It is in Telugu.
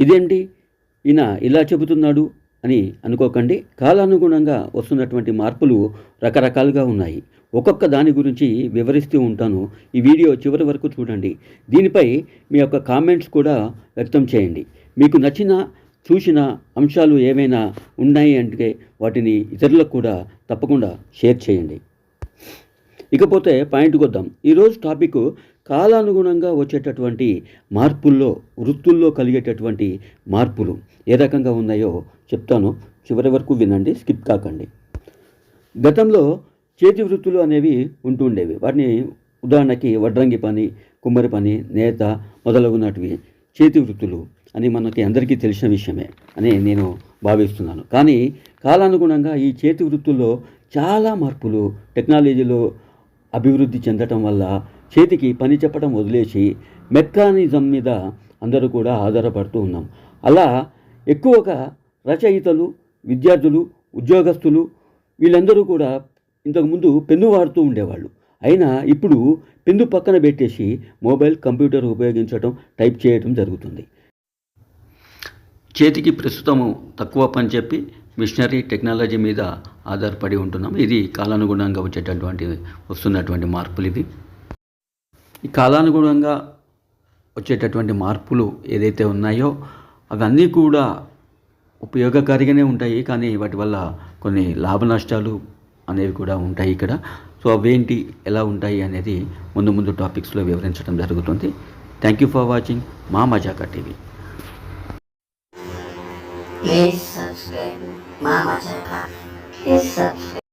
ఇదేంటి? ఈయన ఇలా చెబుతున్నాడు అని అనుకోకండి. కాలానుగుణంగా వస్తున్నటువంటి మార్పులు రకరకాలుగా ఉన్నాయి. ఒక్కొక్క దాని గురించి వివరిస్తూ ఉంటాను. ఈ వీడియో చివరి వరకు చూడండి. దీనిపై మీ యొక్క కామెంట్స్ కూడా వ్యక్తం చేయండి. మీకు నచ్చిన చూసిన అంశాలు ఏమైనా ఉన్నాయి అంటే వాటిని ఇతరులకు కూడా తప్పకుండా షేర్ చేయండి. ఇకపోతే పాయింట్కి వద్దాం. ఈరోజు టాపిక్ కాలానుగుణంగా వచ్చేటటువంటి మార్పుల్లో వృత్తుల్లో కలిగేటటువంటి మార్పులు ఏ రకంగా ఉన్నాయో చెప్తాను. చివరి వరకు వినండి స్కిప్ కాకండి. గతంలో చేతి వృత్తులు అనేవి ఉంటుండేవి వాటిని ఉదాహరణకి వడ్రంగి పని కుమ్మరి పని నేత మొదలగునటివి చేతి వృత్తులు అని మనకి అందరికీ తెలిసిన విషయమే అని నేను భావిస్తున్నాను. కానీ కాలానుగుణంగా ఈ చేతి వృత్తుల్లో చాలా మార్పులు టెక్నాలజీలో అభివృద్ధి చెందటం వల్ల చేతికి పని చెప్పడం వదిలేసి మెకానిజం మీద అందరూ కూడా ఆధారపడుతూ ఉన్నాం. అలా ఎక్కువగా రచయితలు విద్యార్థులు ఉద్యోగస్తులు వీళ్ళందరూ కూడా ఇంతకుముందు పెన్ను వాడుతూ ఉండేవాళ్ళు. అయినా ఇప్పుడు పెన్ను పక్కన పెట్టేసి మొబైల్ కంప్యూటర్ ఉపయోగించడం టైప్ చేయడం జరుగుతుంది. చేతికి ప్రస్తుతము తక్కువ పని చెప్పి మిషనరీ టెక్నాలజీ మీద ఆధారపడి ఉంటున్నాం. ఇది కాలానుగుణంగా వచ్చేటటువంటి వస్తున్నటువంటి మార్పులు ఇవి. ఈ కాలానుగుణంగా వచ్చేటటువంటి మార్పులు ఏదైతే ఉన్నాయో అవన్నీ కూడా ఉపయోగకారిగానే ఉంటాయి కానీ వాటి వల్ల కొన్ని లాభ నష్టాలు అనేవి కూడా ఉంటాయి ఇక్కడ. సో అవేంటి ఎలా ఉంటాయి అనేది ముందు ముందు టాపిక్స్లో వివరించడం జరుగుతుంది. Thank you for watching Maa Majaka TV. Please subscribe Mama Please subscribe.